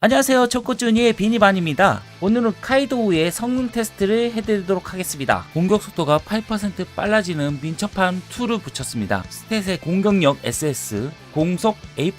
안녕하세요. 초코쭈니의 비니반입니다 오늘은 카이도우의 성능 테스트를 해드리도록 하겠습니다. 공격 속도가 8% 빨라지는 민첩한 2를 붙였습니다. 스탯에 공격력 SS 공속 A+,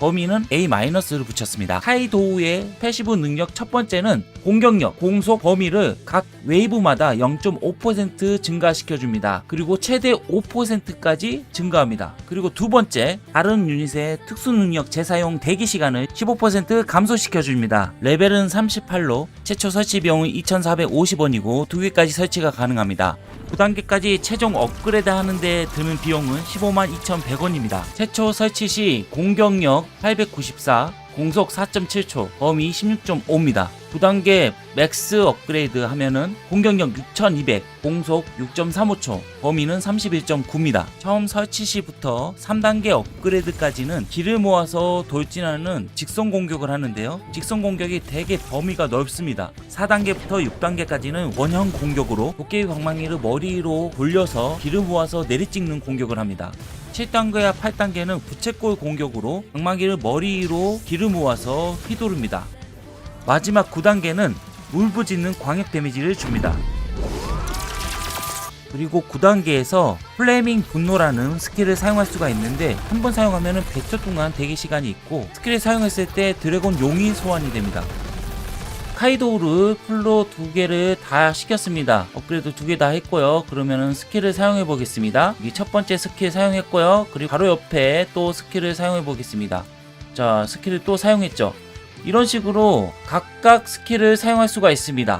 범위는 A-를 붙였습니다. 카이도우의 패시브 능력 첫 번째는 공격력, 공속, 범위를 각 웨이브마다 0.5% 증가시켜줍니다. 그리고 최대 5%까지 증가합니다. 그리고 두 번째 다른 유닛의 특수 능력 재사용 대기 시간을 15% 감소시켜줍니다. 레벨은 38로 최초 설치 비용은 2,450원이고 두 개까지 설치가 가능합니다. 9단계까지 최종 업그레이드 하는데 드는 비용은 15만 2,100원입니다. 최초 설치 시 공격력 894, 공속 4.7초, 범위 16.5입니다. 9단계 맥스 업그레이드 하면은 공격력 6200, 공속 6.35초, 범위는 31.9입니다. 처음 설치 시부터 3단계 업그레이드까지는 길을 모아서 돌진하는 직선 공격을 하는데요. 직선 공격이 되게 범위가 넓습니다. 4단계부터 6단계까지는 원형 공격으로 도깨비 방망이를 머리로 돌려서 길을 모아서 내리찍는 공격을 합니다. 7단계와 8단계는 부채꼴 공격으로 방망이를 머리로 길을 모아서 휘두릅니다. 마지막 9단계는 울부짖는 광역 데미지를 줍니다. 그리고 9단계에서 플레밍 분노라는 스킬을 사용할 수가 있는데 한 번 사용하면 100초 동안 대기 시간이 있고 스킬을 사용했을 때 드래곤 용이 소환이 됩니다. 카이도우를 풀로 두 개를 다 시켰습니다. 업그레이드 두 개 다 했고요. 그러면은 스킬을 사용해 보겠습니다. 이 첫 번째 스킬 사용했고요. 그리고 바로 옆에 또 스킬을 사용해 보겠습니다. 자, 스킬을 또 사용했죠. 이런 식으로 각각 스킬을 사용할 수가 있습니다.